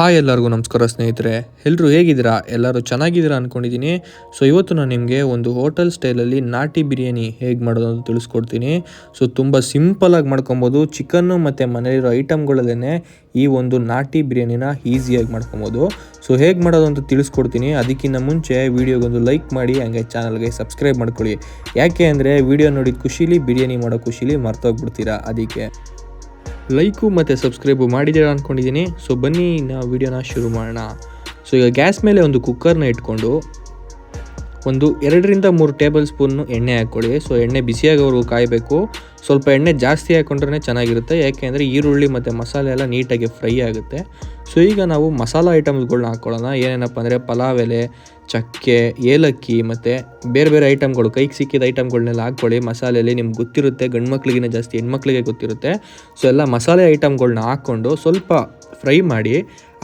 Hi ಎಲ್ಲರಿಗೂ ನಮಸ್ಕಾರ ಸ್ನೇಹಿತರೆ. ಎಲ್ಲರೂ ಹೇಗಿದ್ದೀರಾ? ಎಲ್ಲರೂ ಚೆನ್ನಾಗಿದ್ದೀರಾ ಅಂದ್ಕೊಂಡಿದ್ದೀನಿ ಸೊ ಇವತ್ತು ನಾನು ನಿಮಗೆ ಒಂದು ಹೋಟೆಲ್ ಸ್ಟೈಲಲ್ಲಿ ನಾಟಿ ಬಿರಿಯಾನಿ ಹೇಗೆ ಮಾಡೋದು ಅಂತ ತಿಳಿಸ್ಕೊಡ್ತೀನಿ. ಸೊ ತುಂಬ ಸಿಂಪಲಾಗಿ ಮಾಡ್ಕೊಬೋದು. ಚಿಕನ್ನು ಮತ್ತು ಮನೆಯಲ್ಲಿರೋ ಐಟಮ್ಗಳಲ್ಲೇ ಈ ಒಂದು ನಾಟಿ ಬಿರಿಯಾನಿನ ಈಸಿಯಾಗಿ ಮಾಡ್ಕೊಬೋದು. ಸೊ ಹೇಗೆ ಮಾಡೋದು ಅಂತ ತಿಳಿಸ್ಕೊಡ್ತೀನಿ. ಅದಕ್ಕಿಂತ ಮುಂಚೆ ವೀಡಿಯೋಗೊಂದು ಲೈಕ್ ಮಾಡಿ, ಹಂಗೆ ಚಾನಲ್ಗೆ ಸಬ್ಸ್ಕ್ರೈಬ್ ಮಾಡ್ಕೊಳ್ಳಿ. ಯಾಕೆ ಅಂದರೆ ವೀಡಿಯೋ ನೋಡಿದ ಖುಷಿಲಿ, ಬಿರಿಯಾನಿ ಮಾಡೋ ಖುಷಿಲಿ ಮರ್ತೋಗ್ಬಿಡ್ತೀರಾ ಅದಕ್ಕೆ. ಲೈಕು ಮತ್ತು ಸಬ್ಸ್ಕ್ರೈಬು ಮಾಡಿದ್ದೀರಾ ಅಂದ್ಕೊಂಡಿದ್ದೀನಿ ಸೊ ಬನ್ನಿ, ನಾವು ವಿಡಿಯೋನ ಶುರು ಮಾಡೋಣ. ಸೊ ಈಗ ಗ್ಯಾಸ್ ಮೇಲೆ ಒಂದು ಕುಕ್ಕರ್ನ ಇಟ್ಕೊಂಡು ಒಂದು ಎರಡರಿಂದ ಮೂರು ಟೇಬಲ್ ಸ್ಪೂನು ಎಣ್ಣೆ ಹಾಕ್ಕೊಳ್ಳಿ. ಸೊ ಎಣ್ಣೆ ಬಿಸಿಯಾಗೋವರೆಗೂ ಕಾಯಬೇಕು. ಸ್ವಲ್ಪ ಎಣ್ಣೆ ಜಾಸ್ತಿ ಹಾಕ್ಕೊಂಡ್ರೆ ಚೆನ್ನಾಗಿರುತ್ತೆ. ಯಾಕೆಂದರೆ ಈರುಳ್ಳಿ ಮತ್ತು ಮಸಾಲೆ ಎಲ್ಲ ನೀಟಾಗಿ ಫ್ರೈ ಆಗುತ್ತೆ. ಸೊ ಈಗ ನಾವು ಮಸಾಲ ಐಟಮ್ಸ್ಗಳನ್ನ ಹಾಕ್ಕೊಳ್ಳೋಣ ಏನೇನಪ್ಪ ಅಂದರೆ ಪಲಾವ್ ಎಲೆ, ಚಕ್ಕೆ, ಏಲಕ್ಕಿ ಮತ್ತು ಬೇರೆ ಬೇರೆ ಐಟಮ್ಗಳು, ಕೈಗೆ ಸಿಕ್ಕಿದ ಐಟಮ್ಗಳನ್ನೆಲ್ಲ ಹಾಕ್ಕೊಳ್ಳಿ ಮಸಾಲೆಯಲ್ಲಿ ನಿಮ್ಗೆ ಗೊತ್ತಿರುತ್ತೆ, ಗಂಡು ಮಕ್ಳಿಗಿನ ಜಾಸ್ತಿ ಹೆಣ್ಮಕ್ಳಿಗೆ ಗೊತ್ತಿರುತ್ತೆ. ಸೊ ಎಲ್ಲ ಮಸಾಲೆ ಐಟಮ್ಗಳನ್ನ ಹಾಕ್ಕೊಂಡು ಸ್ವಲ್ಪ ಫ್ರೈ ಮಾಡಿ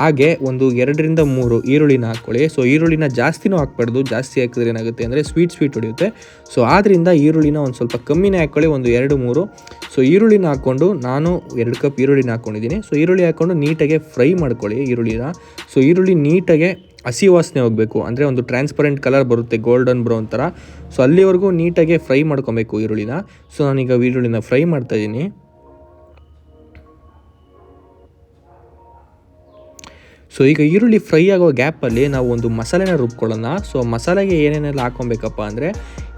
ಹಾಗೆ ಒಂದು ಎರಡರಿಂದ ಮೂರು ಈರುಳ್ಳಿನ ಹಾಕ್ಕೊಳ್ಳಿ ಸೊ ಈರುಳ್ಳಿನ ಜಾಸ್ತಿನೂ ಹಾಕ್ಬಾರ್ದು. ಜಾಸ್ತಿ ಹಾಕಿದ್ರೆ ಏನಾಗುತ್ತೆ ಅಂದರೆ ಸ್ವೀಟ್ ಸ್ವೀಟ್ ಹೊಡೆಯುತ್ತೆ. ಸೊ ಆದ್ದರಿಂದ ಈರುಳ್ಳಿನ ಒಂದು ಸ್ವಲ್ಪ ಕಮ್ಮಿನೇ ಹಾಕ್ಕೊಳ್ಳಿ ಒಂದು ಎರಡು, ಮೂರು. ಸೊ ಈರುಳ್ಳಿನ ಹಾಕ್ಕೊಂಡು ನಾನು ಎರಡು ಕಪ್ ಈರುಳ್ಳಿನ ಹಾಕ್ಕೊಂಡಿದ್ದೀನಿ ಸೊ ಈರುಳ್ಳಿ ಹಾಕ್ಕೊಂಡು ನೀಟಾಗಿ ಫ್ರೈ ಮಾಡ್ಕೊಳ್ಳಿ ಈರುಳ್ಳಿನ. ಸೊ ಈರುಳ್ಳಿ ನೀಟಾಗೆ ಹಸಿ ವಾಸನೆ ಹೋಗಬೇಕು. ಅಂದರೆ ಒಂದು ಟ್ರಾನ್ಸ್ಪರೆಂಟ್ ಕಲರ್ ಬರುತ್ತೆ ಗೋಲ್ಡನ್ ಬ್ರೌನ್ ಥರ ಸೊ ಅಲ್ಲಿವರೆಗೂ ನೀಟಾಗೆ ಫ್ರೈ ಮಾಡ್ಕೊಬೇಕು ಈರುಳ್ಳಿನ. ಸೊ ನಾನೀಗ ಈರುಳ್ಳಿನ ಫ್ರೈ ಮಾಡ್ತಾಯಿದ್ದೀನಿ ಸೊ ಈಗ ಈರುಳ್ಳಿ ಫ್ರೈ ಆಗೋ ಗ್ಯಾಪಲ್ಲಿ ನಾವು ಒಂದು ಮಸಾಲೆನ ರುಬ್ಕೊಳ್ಳೋಣ. ಸೊ ಮಸಾಲೆಗೆ ಏನೇನೆಲ್ಲ ಹಾಕೊಬೇಕಪ್ಪ ಅಂದರೆ,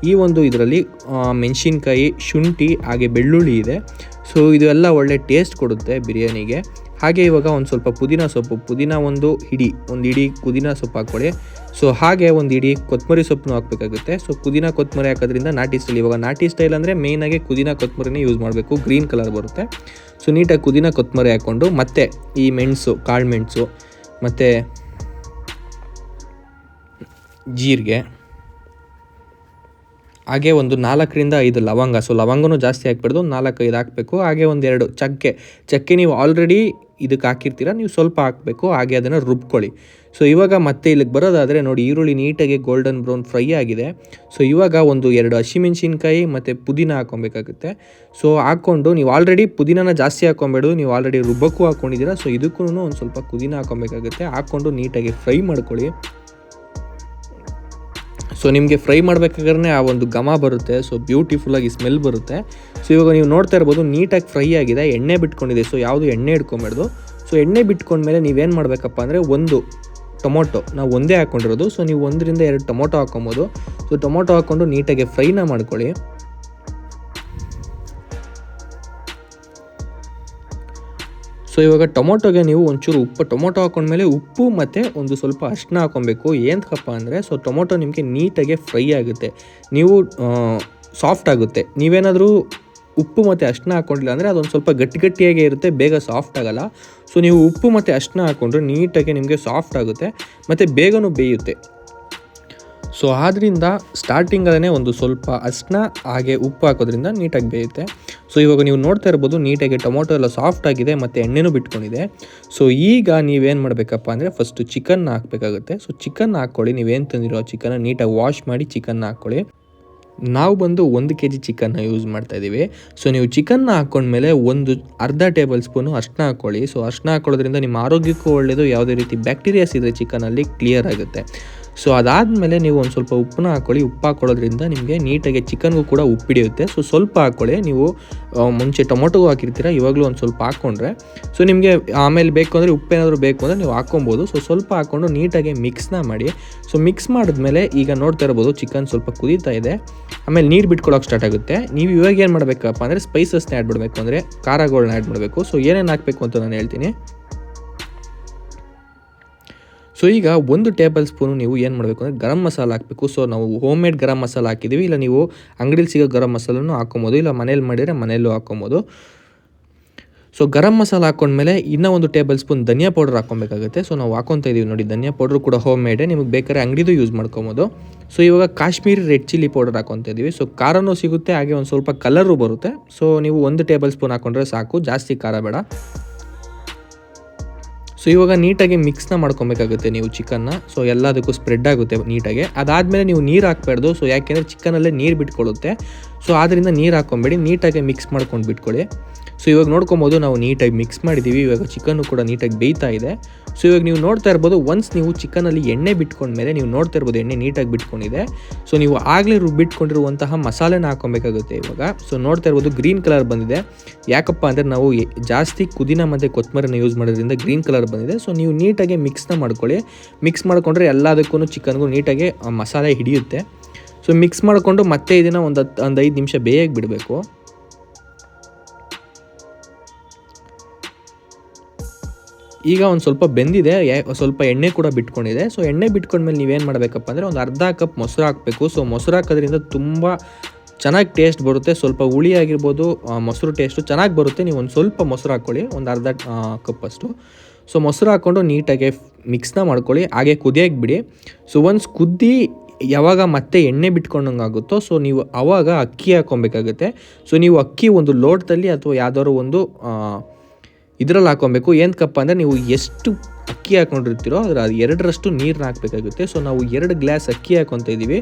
ಈ ಒಂದು ಇದರಲ್ಲಿ ಮೆಣಸಿನ್ಕಾಯಿ, ಶುಂಠಿ, ಹಾಗೆ ಬೆಳ್ಳುಳ್ಳಿ ಇದೆ. ಸೊ ಇದೆಲ್ಲ ಒಳ್ಳೆ ಟೇಸ್ಟ್ ಕೊಡುತ್ತೆ ಬಿರಿಯಾನಿಗೆ. ಹಾಗೆ ಇವಾಗ ಒಂದು ಸ್ವಲ್ಪ ಪುದೀನ ಸೊಪ್ಪು, ಪುದೀನ ಒಂದು ಹಿಡಿ ಒಂದು ಹಿಡಿ ಪುದೀನ ಸೊಪ್ಪು ಹಾಕ್ಕೊಳ್ಳಿ. ಸೊ ಹಾಗೆ ಒಂದು ಹಿಡಿ ಕೊತ್ತಂಬರಿ ಸೊಪ್ಪನ್ನು ಹಾಕಬೇಕಾಗುತ್ತೆ. ಸೊ ಪುದೀನ ಕೊತ್ತಂಬರಿ ಹಾಕೋದ್ರಿಂದ ನಾಟಿ ಸ್ಟೈಲ್ ಇವಾಗ ನಾಟಿ ಸ್ಟೈಲ್ ಅಂದರೆ ಮೇಯ್ನಾಗಿ ಪುದೀನ ಕೊತ್ತಂಬರಿನೇ ಯೂಸ್ ಮಾಡಬೇಕು. ಗ್ರೀನ್ ಕಲರ್ ಬರುತ್ತೆ. ಸೊ ನೀಟಾಗಿ ಪುದೀನ ಕೊತ್ತಂಬರಿ ಹಾಕ್ಕೊಂಡು ಮತ್ತೆ ಈ ಮೆಣಸು, ಕಾಳು ಮೆಣಸು ಮತ್ತು ಜೀರಿಗೆ, ಹಾಗೆ ಒಂದು ನಾಲ್ಕರಿಂದ ಐದು ಲವಂಗ. ಸೊ ಲವಂಗನೂ ಜಾಸ್ತಿ ಹಾಕ್ಬಿಡ್ದು ನಾಲ್ಕು ಐದು ಹಾಕಬೇಕು. ಹಾಗೆ ಒಂದೆರಡು ಚಕ್ಕೆ. ಚಕ್ಕೆ ನೀವು ಆಲ್ರೆಡಿ ಇದಕ್ಕೆ ಹಾಕಿರ್ತೀರ? ನೀವು ಸ್ವಲ್ಪ ಹಾಕಬೇಕು, ಹಾಗೆ ಅದನ್ನು ರುಬ್ಕೊಳ್ಳಿ. ಸೊ ಇವಾಗ ಮತ್ತೆ ಇಲ್ಲಿಗೆ ಬರೋದಾದರೆ ನೋಡಿ, ಈರುಳ್ಳಿ ನೀಟಾಗಿ ಗೋಲ್ಡನ್ ಬ್ರೌನ್ ಫ್ರೈ ಆಗಿದೆ. ಸೊ ಇವಾಗ ಒಂದು ಎರಡು ಹಸಿಮೆಣ್ಸಿನ್ಕಾಯಿ ಮತ್ತು ಪುದೀನ ಹಾಕ್ಕೊಬೇಕಾಗುತ್ತೆ. ಸೊ ಹಾಕ್ಕೊಂಡು ನೀವು ಆಲ್ರೆಡಿ ಪುದೀನನ ಜಾಸ್ತಿ ಹಾಕ್ಕೊಬೇಡು ನೀವು ಆಲ್ರೆಡಿ ರುಬ್ಬಕ್ಕೂ ಹಾಕ್ಕೊಂಡಿದ್ದೀರಾ. ಸೊ ಇದಕ್ಕೂ ಒಂದು ಸ್ವಲ್ಪ ಪುದೀನ ಹಾಕ್ಕೊಬೇಕಾಗುತ್ತೆ. ಹಾಕ್ಕೊಂಡು ನೀಟಾಗಿ ಫ್ರೈ ಮಾಡ್ಕೊಳ್ಳಿ. ಸೊ ನಿಮಗೆ ಫ್ರೈ ಮಾಡಬೇಕಾದ್ರೆ ಆ ಒಂದು ಘಮ ಬರುತ್ತೆ. ಸೊ ಬ್ಯೂಟಿಫುಲ್ಲಾಗಿ ಸ್ಮೆಲ್ ಬರುತ್ತೆ. ಸೊ ಇವಾಗ ನೀವು ನೋಡ್ತಾ ಇರ್ಬೋದು, ನೀಟಾಗಿ ಫ್ರೈ ಆಗಿದೆ. ಎಣ್ಣೆ ಬಿಟ್ಕೊಂಡಿದೆ. ಸೊ ಯಾವುದು ಎಣ್ಣೆ ಇಟ್ಕೊಂಬಾರ್ದು ಸೊ ಎಣ್ಣೆ ಬಿಟ್ಕೊಂಡ್ಮೇಲೆ ನೀವೇನು ಮಾಡಬೇಕಪ್ಪ ಅಂದರೆ ಒಂದು ಟೊಮೊಟೊ. ನಾವು ಒಂದೇ ಹಾಕ್ಕೊಂಡಿರೋದು ಸೊ ನೀವು ಒಂದರಿಂದ ಎರಡು ಟೊಮೊಟೊ ಹಾಕೊಬೋದು. ಸೊ ಟೊಮೊಟೊ ಹಾಕ್ಕೊಂಡು ನೀಟಾಗಿ ಫ್ರೈನ ಮಾಡ್ಕೊಳ್ಳಿ. ಸೊ ಇವಾಗ ಟೊಮೊಟೊಗೆ ನೀವು ಒಂಚೂರು ಉಪ್ಪು, ಟೊಮೊಟೊ ಹಾಕೊಂಡ್ಮೇಲೆ ಉಪ್ಪು ಮತ್ತು ಒಂದು ಸ್ವಲ್ಪ ಅರ್ಶಿನ ಹಾಕೊಬೇಕು. ಏನಕ್ಕಪ್ಪ ಅಂದರೆ ಸೊ ಟೊಮೊಟೊ ನಿಮಗೆ ನೀಟಾಗಿ ಫ್ರೈ ಆಗುತ್ತೆ. ನೀವು ಸಾಫ್ಟ್ ಆಗುತ್ತೆ. ನೀವೇನಾದರೂ ಉಪ್ಪು ಮತ್ತು ಅರ್ಶಿನ ಹಾಕ್ಕೊಂಡಿಲ್ಲ ಅಂದರೆ ಅದೊಂದು ಸ್ವಲ್ಪ ಗಟ್ಟಿ ಗಟ್ಟಿಯಾಗೇ ಇರುತ್ತೆ, ಬೇಗ ಸಾಫ್ಟ್ ಆಗೋಲ್ಲ. ಸೊ ನೀವು ಉಪ್ಪು ಮತ್ತು ಅರ್ಶಿನ ಹಾಕ್ಕೊಂಡ್ರೆ ನೀಟಾಗಿ ನಿಮಗೆ ಸಾಫ್ಟ್ ಆಗುತ್ತೆ, ಮತ್ತು ಬೇಗನೂ ಬೇಯುತ್ತೆ. ಸೊ ಆದ್ದರಿಂದ ಸ್ಟಾರ್ಟಿಂಗಲ್ಲೇ ಒಂದು ಸ್ವಲ್ಪ ಅಷ್ಟನ್ನ ಹಾಗೆ ಉಪ್ಪು ಹಾಕೋದ್ರಿಂದ ನೀಟಾಗಿ ಬೇಯುತ್ತೆ. ಸೊ ಇವಾಗ ನೀವು ನೋಡ್ತಾ ಇರ್ಬೋದು, ನೀಟಾಗಿ ಟೊಮೊಟೊ ಎಲ್ಲ ಸಾಫ್ಟ್ ಆಗಿದೆ ಮತ್ತು ಎಣ್ಣೆನೂ ಬಿಟ್ಕೊಂಡಿದೆ. ಸೊ ಈಗ ನೀವೇನು ಮಾಡಬೇಕಪ್ಪ ಅಂದರೆ ಫಸ್ಟು ಚಿಕನ್ನ ಹಾಕಬೇಕಾಗುತ್ತೆ. ಸೊ ಚಿಕನ್ ಹಾಕ್ಕೊಳ್ಳಿ, ನೀವೇನು ತಂದಿರೋ ಚಿಕನ್ನ ನೀಟಾಗಿ ವಾಶ್ ಮಾಡಿ ಚಿಕನ್ನ ಹಾಕ್ಕೊಳ್ಳಿ. ನಾವು ಬಂದು ಒಂದು ಕೆ ಜಿ ಚಿಕನ್ನ ಯೂಸ್ ಮಾಡ್ತಾಯಿದ್ದೀವಿ ಸೊ ನೀವು ಚಿಕನ್ನ ಹಾಕ್ಕೊಂಡ್ಮೇಲೆ ಒಂದು ಅರ್ಧ ಟೇಬಲ್ ಸ್ಪೂನು ಅರ್ಶನ ಹಾಕ್ಕೊಳ್ಳಿ. ಸೊ ಅರ್ಶನ ಹಾಕ್ಕೊಳ್ಳೋದ್ರಿಂದ ನಿಮ್ಮ ಆರೋಗ್ಯಕ್ಕೂ ಒಳ್ಳೆಯದು ಯಾವುದೇ ರೀತಿ ಬ್ಯಾಕ್ಟೀರಿಯಾಸ್ ಇದ್ದರೆ ಚಿಕನಲ್ಲಿ ಕ್ಲಿಯರ್ ಆಗುತ್ತೆ. ಸೊ ಅದಾದಮೇಲೆ ನೀವು ಒಂದು ಸ್ವಲ್ಪ ಉಪ್ಪನ್ನ ಹಾಕ್ಕೊಳ್ಳಿ ಉಪ್ಪು ಹಾಕೊಳ್ಳೋದ್ರಿಂದ ನಿಮಗೆ ನೀಟಾಗಿ ಚಿಕನ್ಗೂ ಕೂಡ ಉಪ್ಪಿಡಿಯುತ್ತೆ ಸೊ ಸ್ವಲ್ಪ ಹಾಕ್ಕೊಳ್ಳಿ ನೀವು ಮುಂಚೆ ಟೊಮೊಟೊಗೂ ಹಾಕಿರ್ತೀರ? ಇವಾಗಲೂ ಒಂದು ಸ್ವಲ್ಪ ಹಾಕ್ಕೊಂಡ್ರೆ ಸೊ ನಿಮಗೆ ಆಮೇಲೆ ಬೇಕು ಅಂದರೆ ಉಪ್ಪೇನಾದರೂ ಬೇಕು ಅಂದರೆ ನೀವು ಹಾಕ್ಕೊಬೋದು. ಸೊ ಸ್ವಲ್ಪ ಹಾಕ್ಕೊಂಡು ನೀಟಾಗಿ ಮಿಕ್ಸ್ನ ಮಾಡಿ. ಸೊ ಮಿಕ್ಸ್ ಮಾಡಿದ್ಮೇಲೆ ಈಗ ನೋಡ್ತಾ ಇರ್ಬೋದು, ಚಿಕನ್ ಸ್ವಲ್ಪ ಕುದೀತಾ ಇದೆ. ಆಮೇಲೆ ನೀರು ಬಿಟ್ಕೊಳ್ಳೋಕೆ ಸ್ಟಾರ್ಟ್ ಆಗುತ್ತೆ. ನೀವು ಇವಾಗ ಏನು ಮಾಡಬೇಕಪ್ಪ ಅಂದರೆ ಸ್ಪೈಸಸ್ನ ಆ್ಯಡ್ ಮಾಡಬೇಕು. ಅಂದರೆ ಖಾರಗಳನ್ನ ಆ್ಯಡ್ ಮಾಡಬೇಕು. ಸೊ ಏನೇನು ಹಾಕಬೇಕು ಅಂತ ನಾನು ಹೇಳ್ತೀನಿ. ಸೊ ಈಗ ಒಂದು ಟೇಬಲ್ ಸ್ಪೂನು ನೀವು ಏನು ಮಾಡಬೇಕು ಅಂದರೆ ಗರಂ ಮಸಾಲ ಹಾಕಬೇಕು. ಸೊ ನಾವು ಹೋಮ್ ಮೇಡ್ ಗರಂ ಮಸಾಲ ಹಾಕಿದ್ದೀವಿ ಇಲ್ಲ ನೀವು ಅಂಗಡಿಲಿ ಸಿಗೋ ಗರಂ ಮಸಾಲನೂ ಹಾಕೊಬೋದು ಇಲ್ಲ ಮನೇಲಿ ಮಾಡಿದರೆ ಮನೆಯಲ್ಲೂ ಹಾಕೊಬೋದು ಸೊ ಗರಂ ಮಸಾಲ ಹಾಕೊಂಡ್ಮೇಲೆ ಇನ್ನೂ ಒಂದು ಟೇಬಲ್ ಸ್ಪೂನ್ ಧನಿಯಾ ಪೌಡರ್ ಹಾಕೊಬೇಕಾಗುತ್ತೆ ಸೊ ನಾವು ಹಾಕೊತಾ ಇದ್ದೀವಿ ನೋಡಿ. ಧನಿಯಾ ಪೌಡ್ರು ಕೂಡ ಹೋಮ್ ಮೇಡೆ ನಿಮಗೆ ಬೇಕಾದ್ರೆ ಅಂಗಡಿದು ಯೂಸ್ ಮಾಡ್ಕೊಬೋದು. ಸೊ ಇವಾಗ ಕಾಶ್ಮೀರಿ ರೆಡ್ ಚಿಲ್ಲಿ ಪೌಡರ್ ಹಾಕೊತಾ ಇದ್ದೀವಿ ಸೊ ಖಾರನೂ ಸಿಗುತ್ತೆ, ಹಾಗೆ ಒಂದು ಸ್ವಲ್ಪ ಕಲರು ಬರುತ್ತೆ. ಸೊ ನೀವು ಒಂದು ಟೇಬಲ್ ಸ್ಪೂನ್ ಹಾಕೊಂಡ್ರೆ ಸಾಕು. ಜಾಸ್ತಿ ಖಾರ ಬೇಡ. ಸೊ ಇವಾಗ ನೀಟಾಗಿ ಮಿಕ್ಸ್ನ ಮಾಡ್ಕೊಬೇಕಾಗುತ್ತೆ ನೀವು ಚಿಕನ್ನ ಸೊ ಎಲ್ಲದಕ್ಕೂ ಸ್ಪ್ರೆಡ್ ಆಗುತ್ತೆ ನೀಟಾಗಿ. ಅದಾದಮೇಲೆ ನೀವು ನೀರು ಹಾಕ್ಬಾರ್ದು. ಸೊ ಯಾಕೆಂದರೆ ಚಿಕನಲ್ಲೇ ನೀರು ಬಿಟ್ಕೊಳ್ಳುತ್ತೆ ಸೊ ಆದ್ದರಿಂದ ನೀರು ಹಾಕ್ಕೊಂಬೇಡಿ. ನೀಟಾಗಿ ಮಿಕ್ಸ್ ಮಾಡ್ಕೊಂಡು ಬಿಟ್ಕೊಳ್ಳಿ. ಸೊ ಇವಾಗ ನೋಡ್ಕೊಬೋದು ನಾವು ನೀಟಾಗಿ ಮಿಕ್ಸ್ ಮಾಡಿದ್ದೀವಿ. ಇವಾಗ ಚಿಕನ್ನು ಕೂಡ ನೀಟಾಗಿ ಬೇಯ್ತಾ ಇದೆ. ಸೊ ಇವಾಗ ನೀವು ನೋಡ್ತಾ ಇರ್ಬೋದು ಒನ್ಸ್ ನೀವು ಚಿಕನಲ್ಲಿ ಎಣ್ಣೆ ಬಿಟ್ಕೊಂಡ್ಮೇಲೆ ನೀವು ನೋಡ್ತಾ ಇರ್ಬೋದು ಎಣ್ಣೆ ನೀಟಾಗಿ ಬಿಟ್ಕೊಂಡಿದೆ. ಸೊ ನೀವು ಆಗಲೇ ರುಬ್ಬಿಟ್ಕೊಂಡಿರುವಂತಹ ಮಸಾಲೆನ ಹಾಕೊಬೇಕಾಗುತ್ತೆ ಇವಾಗ. ಸೊ ನೋಡ್ತಾ ಇರ್ಬೋದು ಗ್ರೀನ್ ಕಲರ್ ಬಂದಿದೆ. ಯಾಕಪ್ಪ ಅಂದರೆ ನಾವು ಜಾಸ್ತಿ ಕುದಿನ ಮತ್ತು ಕೊತ್ತಂಬರಿನ ಯೂಸ್ ಮಾಡೋದ್ರಿಂದ ಗ್ರೀನ್ ಕಲರ್ ಬಂದಿದೆ. ಸೊ ನೀವು ನೀಟಾಗಿ ಮಿಕ್ಸ್ನ ಮಾಡ್ಕೊಳ್ಳಿ. ಮಿಕ್ಸ್ ಮಾಡಿಕೊಂಡ್ರೆ ಎಲ್ಲದಕ್ಕೂ ಚಿಕನ್ಗೂ ನೀಟಾಗಿ ಮಸಾಲೆ ಹಿಡಿಯುತ್ತೆ. ಸೊ ಮಿಕ್ಸ್ ಮಾಡಿಕೊಂಡು ಮತ್ತೆ ಇದನ್ನು ಒಂದು ಹತ್ತು ಒಂದು ಐದು ನಿಮಿಷ ಬೇಯಕ್ಕೆ ಬಿಡಬೇಕು. ಈಗ ಒಂದು ಸ್ವಲ್ಪ ಬೆಂದಿದೆ ಸ್ವಲ್ಪ ಎಣ್ಣೆ ಕೂಡ ಬಿಟ್ಕೊಂಡಿದೆ. ಸೊ ಎಣ್ಣೆ ಬಿಟ್ಕೊಂಡ್ಮೇಲೆ ನೀವೇನು ಮಾಡಬೇಕಪ್ಪ ಅಂದರೆ ಒಂದು ಅರ್ಧ ಕಪ್ ಮೊಸರು ಹಾಕಬೇಕು. ಸೊ ಮೊಸರು ಹಾಕೋದ್ರಿಂದ ತುಂಬ ಚೆನ್ನಾಗಿ ಟೇಸ್ಟ್ ಬರುತ್ತೆ. ಸ್ವಲ್ಪ ಹುಳಿ ಆಗಿರ್ಬೋದು ಮೊಸರು ಟೇಸ್ಟು ಚೆನ್ನಾಗಿ ಬರುತ್ತೆ. ನೀವು ಒಂದು ಸ್ವಲ್ಪ ಮೊಸರು ಹಾಕ್ಕೊಳ್ಳಿ ಒಂದು ಅರ್ಧ ಕಪ್ಪಷ್ಟು ಸೊ ಮೊಸರು ಹಾಕ್ಕೊಂಡು ನೀಟಾಗಿ ಮಿಕ್ಸ್ನ ಮಾಡ್ಕೊಳ್ಳಿ. ಹಾಗೆ ಕುದಿಯೋಕೆ ಬಿಡಿ ಸೊ ಒನ್ಸ್ ಕುದ್ದಿ ಯಾವಾಗ ಮತ್ತೆ ಎಣ್ಣೆ ಬಿಟ್ಕೊಂಡಂಗೆ ಆಗುತ್ತೋ ಸೊ ನೀವು ಆವಾಗ ಅಕ್ಕಿ ಹಾಕ್ಕೊಬೇಕಾಗುತ್ತೆ. ಸೊ ನೀವು ಅಕ್ಕಿ ಒಂದು ಲೋಟದಲ್ಲಿ ಅಥವಾ ಯಾವ್ದಾದ್ರು ಒಂದು ಇದ್ರಲ್ಲಿ ಹಾಕೊಬೇಕು. ಏನಕ್ಕಪ್ಪ ಅಂದರೆ ನೀವು ಎಷ್ಟು ಅಕ್ಕಿ ಹಾಕೊಂಡಿರ್ತೀರೋ ಅದರ ಎರಡರಷ್ಟು ನೀರನ್ನ ಹಾಕಬೇಕಾಗುತ್ತೆ. ಸೊ ನಾವು ಎರಡು ಗ್ಲಾಸ್ ಅಕ್ಕಿ ಹಾಕೊತ ಇದ್ದೀವಿ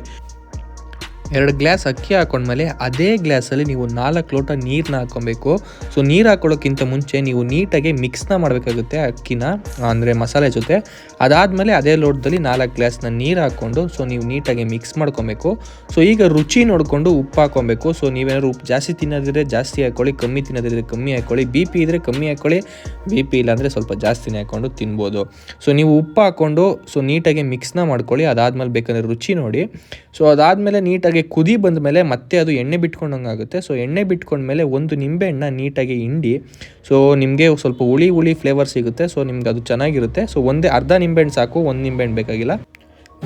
ಎರಡು ಗ್ಲಾಸ್ ಅಕ್ಕಿ ಹಾಕೊಂಡ್ಮೇಲೆ ಅದೇ ಗ್ಲಾಸಲ್ಲಿ ನೀವು ನಾಲ್ಕು ಲೋಟ ನೀರನ್ನ ಹಾಕೊಬೇಕು ಸೊ, ನೀರು ಹಾಕೊಳ್ಳೋಕ್ಕಿಂತ ಮುಂಚೆ ನೀವು ನೀಟಾಗಿ ಮಿಕ್ಸ್ನ ಮಾಡಬೇಕಾಗುತ್ತೆ ಅಕ್ಕಿನ, ಅಂದರೆ ಮಸಾಲೆ ಜೊತೆ. ಅದಾದಮೇಲೆ ಅದೇ ಲೋಟದಲ್ಲಿ ನಾಲ್ಕು ಗ್ಲಾಸ್ನ ನೀರು ಹಾಕ್ಕೊಂಡು, ಸೊ, ನೀವು ನೀಟಾಗಿ ಮಿಕ್ಸ್ ಮಾಡ್ಕೊಬೇಕು. ಸೊ, ಈಗ ರುಚಿ ನೋಡಿಕೊಂಡು ಉಪ್ಪು ಹಾಕೊಬೇಕು ಸೊ, ನೀವೇನಾದ್ರು ಉಪ್ಪು ಜಾಸ್ತಿ ತಿನ್ನೋದಿದ್ರೆ ಜಾಸ್ತಿ ಹಾಕ್ಕೊಳ್ಳಿ ಕಮ್ಮಿ ತಿನ್ನೋದಿದ್ರೆ ಕಮ್ಮಿ ಹಾಕ್ಕೊಳ್ಳಿ ಬಿ ಪಿ ಇದ್ದರೆ ಕಮ್ಮಿ ಹಾಕ್ಕೊಳ್ಳಿ ಬಿ ಪಿ ಇಲ್ಲಾಂದರೆ ಸ್ವಲ್ಪ ಜಾಸ್ತಿನೇ ಹಾಕ್ಕೊಂಡು ತಿನ್ಬೋದು. ಸೊ, ನೀವು ಉಪ್ಪು ಹಾಕ್ಕೊಂಡು, ಸೊ, ನೀಟಾಗಿ ಮಿಕ್ಸ್ನ ಮಾಡ್ಕೊಳ್ಳಿ. ಅದಾದಮೇಲೆ ಬೇಕಂದರೆ ರುಚಿ ನೋಡಿ. ಸೊ, ಅದಾದಮೇಲೆ ನೀಟಾಗಿ ಕುದಿ ಬಂದ ಮೇಲೆ ಮತ್ತೆ ಅದು ಎಣ್ಣೆ ಬಿಟ್ಕೊಂಡಂಗೆ ಆಗುತ್ತೆ. ಸೊ ಎಣ್ಣೆ ಬಿಟ್ಕೊಂಡ್ಮೇಲೆ ಒಂದು ನಿಂಬೆಹಣ್ಣ ನೀಟಾಗಿ ಹಿಂಡಿ. ಸೊ ನಿಮಗೆ ಸ್ವಲ್ಪ ಹುಳಿ ಹುಳಿ ಫ್ಲೇವರ್ ಸಿಗುತ್ತೆ. ಸೊ ನಿಮ್ಗೆ ಅದು ಚೆನ್ನಾಗಿರುತ್ತೆ. ಸೊ ಒಂದೇ ಅರ್ಧ ನಿಂಬೆಹಣ್ಣು ಸಾಕು, ಒಂದು ನಿಂಬೆಹಣ್ಣು ಬೇಕಾಗಿಲ್ಲ.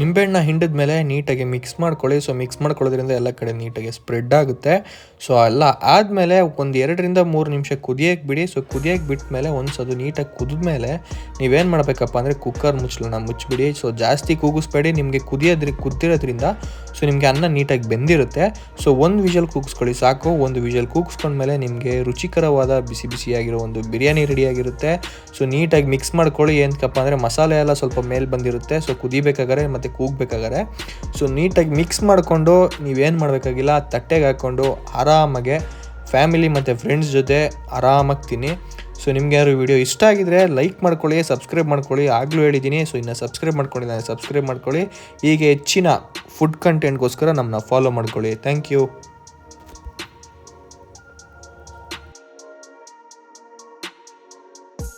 ನಿಂಬೆಹಣ್ಣ ಹಿಂಡಿದ ಮೇಲೆ ನೀಟಾಗಿ ಮಿಕ್ಸ್ ಮಾಡ್ಕೊಳ್ಳಿ. ಸೊ ಮಿಕ್ಸ್ ಮಾಡ್ಕೊಳ್ಳೋದ್ರಿಂದ ಎಲ್ಲ ಕಡೆ ನೀಟಾಗಿ ಸ್ಪ್ರೆಡ್ ಆಗುತ್ತೆ. ಸೊ ಎಲ್ಲ ಆದಮೇಲೆ ಒಂದು ಎರಡರಿಂದ ಮೂರು ನಿಮಿಷ ಕುದಿಯೋಕೆ ಬಿಡಿ. ಸೊ ಕುದಿಯೋಕೆ ಬಿಟ್ಟ ಮೇಲೆ ಒಂದು ಸದು ನೀಟಾಗಿ ಕುದಿದ್ಮೇಲೆ ನೀವೇನು ಮಾಡಬೇಕಪ್ಪ ಅಂದರೆ ಕುಕ್ಕರ್ ಮುಚ್ಚಲನ್ನ ಮುಚ್ಚಿಬಿಡಿ. ಸೊ ಜಾಸ್ತಿ ಕೂಗಿಸ್ಬೇಡಿ. ನಿಮಗೆ ಕುದಿಯೋದ್ರಿ, ಕುದ್ದಿರೋದ್ರಿಂದ ಸೊ ನಿಮಗೆ ಅನ್ನ ನೀಟಾಗಿ ಬೆಂದಿರುತ್ತೆ. ಸೊ ಒಂದು ವಿಷಲ್ ಕೂಗಿಸ್ಕೊಳ್ಳಿ ಸಾಕು. ಒಂದು ವಿಷಲ್ ಕೂಗಿಸ್ಕೊಂಡ್ಮೇಲೆ ನಿಮಗೆ ರುಚಿಕರವಾದ ಬಿಸಿ ಬಿಸಿಯಾಗಿರೋ ಒಂದು ಬಿರಿಯಾನಿ ರೆಡಿಯಾಗಿರುತ್ತೆ ಸೊ ನೀಟಾಗಿ ಮಿಕ್ಸ್ ಮಾಡ್ಕೊಳ್ಳಿ. ಏನಕ್ಕಪ್ಪ ಅಂದರೆ ಮಸಾಲೆ ಎಲ್ಲ ಸ್ವಲ್ಪ ಮೇಲೆ ಬಂದಿರುತ್ತೆ. ಸೊ ಕುದಿಬೇಕಾದ್ರೆ ಮತ್ತು ಕೂಗಬೇಕಾದ್ರೆ ಸೊ ನೀಟಾಗಿ ಮಿಕ್ಸ್ ಮಾಡಿಕೊಂಡು ನೀವೇನು ಮಾಡಬೇಕಾಗಿಲ್ಲ ತಟ್ಟೆಗೆ ಹಾಕ್ಕೊಂಡು ಆರಾಮಾಗೆ ಫ್ಯಾಮಿಲಿ ಮತ್ತು ಫ್ರೆಂಡ್ಸ್ ಜೊತೆ ಆರಾಮಾಗಿ ತಿನ್ನಿ. ಸೊ ನಿಮ್ಗೆ ಯಾರು ವಿಡಿಯೋ ಇಷ್ಟ ಆಗಿದ್ರೆ ಲೈಕ್ ಮಾಡ್ಕೊಳ್ಳಿ ಸಬ್ಸ್ಕ್ರೈಬ್ ಮಾಡ್ಕೊಳ್ಳಿ. ಆಗಲೂ ಹೇಳಿದ್ದೀನಿ ಸೊ ಇನ್ನು ಸಬ್ಸ್ಕ್ರೈಬ್ ನಾನು ಸಬ್ಸ್ಕ್ರೈಬ್ ಮಾಡ್ಕೊಳ್ಳಿ. ಹೀಗೆ ಹೆಚ್ಚಿನ ಫುಡ್ ಕಂಟೆಂಟ್ಗೋಸ್ಕರ ನಮ್ಮನ್ನ ಫಾಲೋ ಮಾಡ್ಕೊಳ್ಳಿ. Thank you